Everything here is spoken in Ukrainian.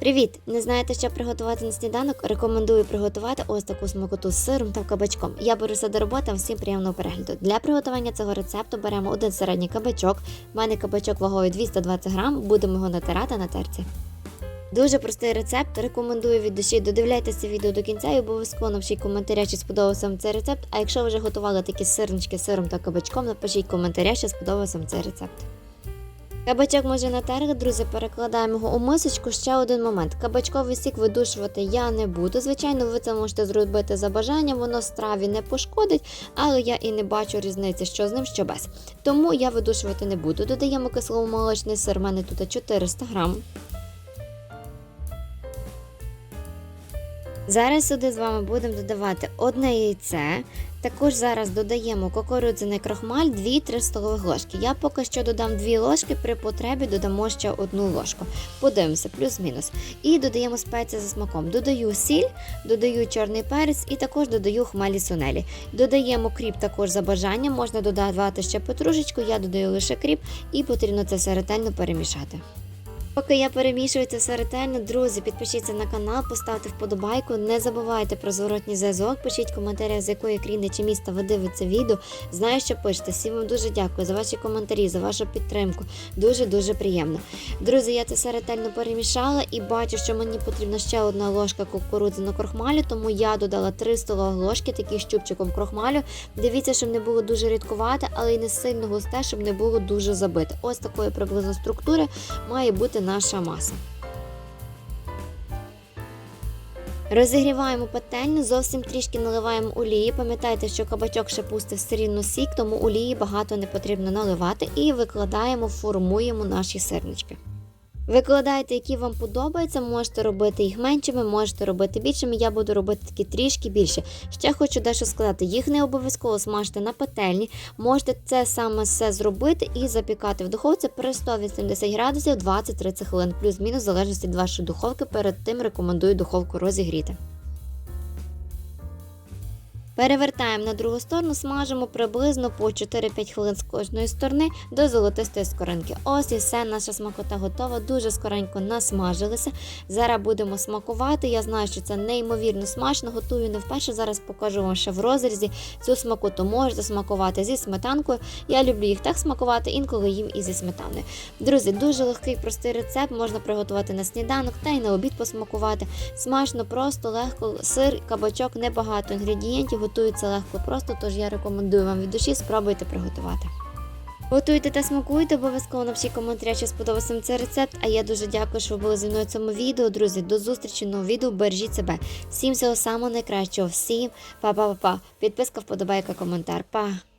Привіт! Не знаєте, що приготувати на сніданок? Рекомендую приготувати ось таку смакоту з сиром та кабачком. Я беруся до роботи, всім приємного перегляду. Для приготування цього рецепту беремо один середній кабачок. У мене кабачок вагою 220 грам, будемо його натирати на терці. Дуже простий рецепт. Рекомендую від душі. Додивляйтеся відео до кінця і обов'язково напишіть коментаря, чи сподобався вам цей рецепт. А якщо ви вже готували такі сирнички з сиром та кабачком, напишіть коментаря, чи сподобався вам цей рецепт. Кабачок може натерти, друзі, перекладаємо його у мисочку. Ще один момент. Кабачковий сік видушувати я не буду. Звичайно, ви це можете зробити за бажанням, воно страві не пошкодить, але я і не бачу різниці, що з ним, що без. Тому я видушувати не буду. Додаємо кисломолочний сир, в мене тут 400 грам. Зараз сюди з вами будемо додавати одне яйце. Також зараз додаємо кукурудзяний крохмаль 2-3 столових ложки. Я поки що додам 2 ложки, при потребі додамо ще одну ложку. Подивимося, плюс-мінус. І додаємо спеції за смаком. Додаю сіль, додаю чорний перець і також додаю хмелі сунелі. Додаємо кріп також за бажанням, можна додавати ще петрушечку, я додаю лише кріп і потрібно це все ретельно перемішати. Поки я перемішую це все ретельно, друзі, підпишіться на канал, поставте вподобайку. Не забувайте про зворотній зв'язок. Пишіть коментарі, з якої країни чи міста ви дивитеся відео. Знаю, що пишете. Всім вам дуже дякую за ваші коментарі, за вашу підтримку. Дуже дуже приємно. Друзі, я це все ретельно перемішала і бачу, що мені потрібна ще одна ложка кукурудзяного крохмалю, тому я додала 3 столові ложки, такі з чубчиком крохмалю. Дивіться, щоб не було дуже рідкувате, але й не сильно густе, щоб не було дуже забите. Ось такої приблизно структури має бути наша маса. Розігріваємо пательню, зовсім трішки наливаємо олії. Пам'ятайте, що кабачок ще пустив все сік, тому олії багато не потрібно наливати. І викладаємо, формуємо наші сирнички. Викладайте, які вам подобаються, можете робити їх меншими, можете робити більшими. Я буду робити такі трішки більше. Ще хочу дещо сказати: їх не обов'язково смажити на пательні. Можете це саме все зробити і запікати в духовці при 180 градусів 20-30 хвилин, плюс-мінус в залежності від вашої духовки. Перед тим рекомендую духовку розігріти. Перевертаємо на другу сторону, смажимо приблизно по 4-5 хвилин з кожної сторони до золотистої скоринки. Ось і все, наша смакота готова, дуже скоренько насмажилися. Зараз будемо смакувати. Я знаю, що це неймовірно смачно, готую не вперше. Зараз покажу вам ще в розрізі цю смакоту. Можете смакувати зі сметанкою. Я люблю їх так смакувати, інколи їм і зі сметаною. Друзі, дуже легкий, простий рецепт, можна приготувати на сніданок та й на обід посмакувати. Смачно, просто, легко, сир, кабачок, небагато інгредієнтів. Готується легко просто, тож я рекомендую вам від душі, спробуйте приготувати. Готуйте та смакуйте, обов'язково напишіть коментарі, чи сподобався вам цей рецепт. А я дуже дякую, що ви були зі мною в цьому відео. Друзі, до зустрічі в новому відео. Бережіть себе. Всім всього самого найкращого. Всім па-па-па-па. Підписка, вподобайка, коментар. Па!